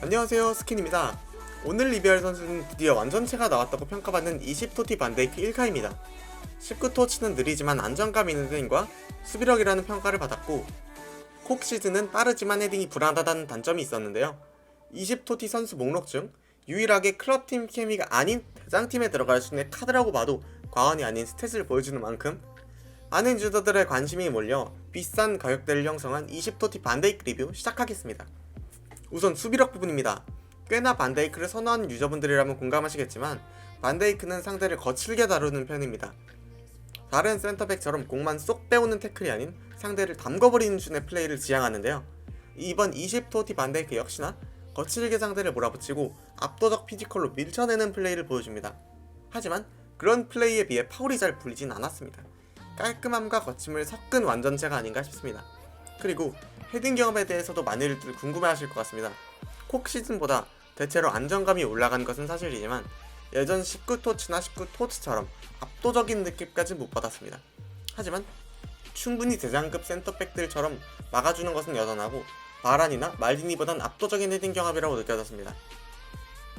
안녕하세요 스킨입니다. 오늘 리뷰할 선수는 드디어 완전체가 나왔다고 평가받는 20토티 반데이크 1카입니다. 19토치는 느리지만 안정감 있는 헤딩과 수비력이라는 평가를 받았고 콕 시즌은 빠르지만 헤딩이 불안하다는 단점이 있었는데요. 20토티 선수 목록 중 유일하게 클럽팀 케미가 아닌 대장팀에 들어갈 수 있는 카드라고 봐도 과언이 아닌 스탯을 보여주는 만큼 많은 유저들의 관심이 몰려 비싼 가격대를 형성한 20토티 반데이크 리뷰 시작하겠습니다 우선 수비력 부분입니다. 꽤나 반데이크를 선호하는 유저분들이라면 공감하시겠지만 반데이크는 상대를 거칠게 다루는 편입니다. 다른 센터백처럼 공만 쏙 빼오는 태클이 아닌 상대를 담궈버리는 순의 플레이를 지향하는데요. 이번 20토티 반데이크 역시나 거칠게 상대를 몰아붙이고 압도적 피지컬로 밀쳐내는 플레이를 보여줍니다. 하지만 그런 플레이에 비해 파울이 잘 불리진 않았습니다. 깔끔함과 거침을 섞은 완전체가 아닌가 싶습니다. 그리고 헤딩 경험에 대해서도 많이들 궁금해하실 것 같습니다. 콕 시즌보다 대체로 안정감이 올라간 것은 사실이지만 예전 19토치나 19토츠처럼 압도적인 느낌까지 못 받았습니다. 하지만 충분히 대장급 센터백들처럼 막아주는 것은 여전하고 바란이나 말디니보단 압도적인 헤딩 경합이라고 느껴졌습니다.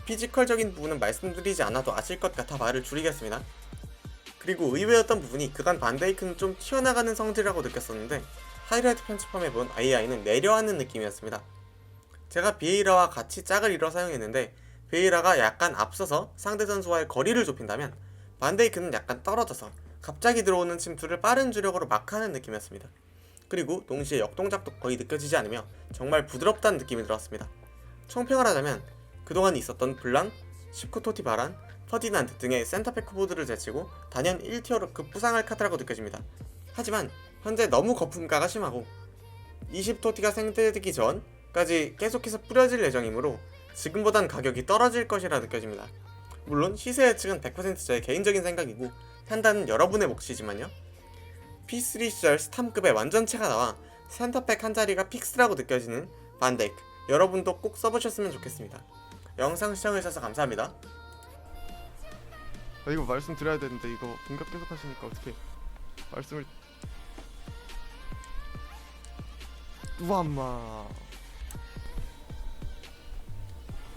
피지컬적인 부분은 말씀드리지 않아도 아실 것 같아 말을 줄이겠습니다. 그리고 의외였던 부분이 그간 반데이크는 좀 튀어나가는 성질이라고 느꼈었는데 하이라이트 편집함에 본 AI는 내려앉는 느낌이었습니다. 제가 비에이라와 같이 짝을 이뤄 사용했는데 비에이라가 약간 앞서서 상대 선수와의 거리를 좁힌다면 반데이크는 약간 떨어져서 갑자기 들어오는 침투를 빠른 주력으로 막하는 느낌이었습니다. 그리고 동시에 역동작도 거의 느껴지지 않으며 정말 부드럽다는 느낌이 들었습니다. 총평을 하자면 그동안 있었던 블랑, 시쿠토티 바란, 퍼디난드 등의 센터백 후보들을 제치고 단연 1티어로 급부상할 카드라고 느껴집니다. 하지만 현재 너무 거품가가 심하고 20토티가 생태되기 전까지 계속해서 뿌려질 예정이므로 지금보단 가격이 떨어질 것이라 느껴집니다. 물론 시세 예측은 100% 저의 개인적인 생각이고 판단은 여러분의 몫이지만요. P3 시절 스탐급의 완전체가 나와 센터백 한 자리가 픽스라고 느껴지는 반데이크 여러분도 꼭 써보셨으면 좋겠습니다. 영상 시청해주셔서 감사합니다. 아 이거 말씀드려야 되는데 이거 공격 계속 하시니까 어떻게 말씀을 우와마.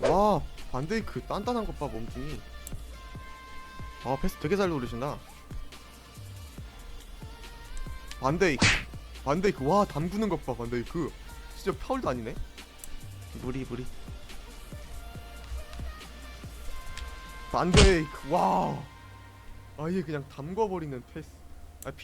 와 반데이크 단단한 것봐 몸뚱이. 아 패스 되게 잘 노리신다. 반데이크 반데이크 와 담그는 것봐 반데이크 진짜 파울도 아니네. 무리 무리. 반데이크 와우. 아예 그냥 담궈버리는 패스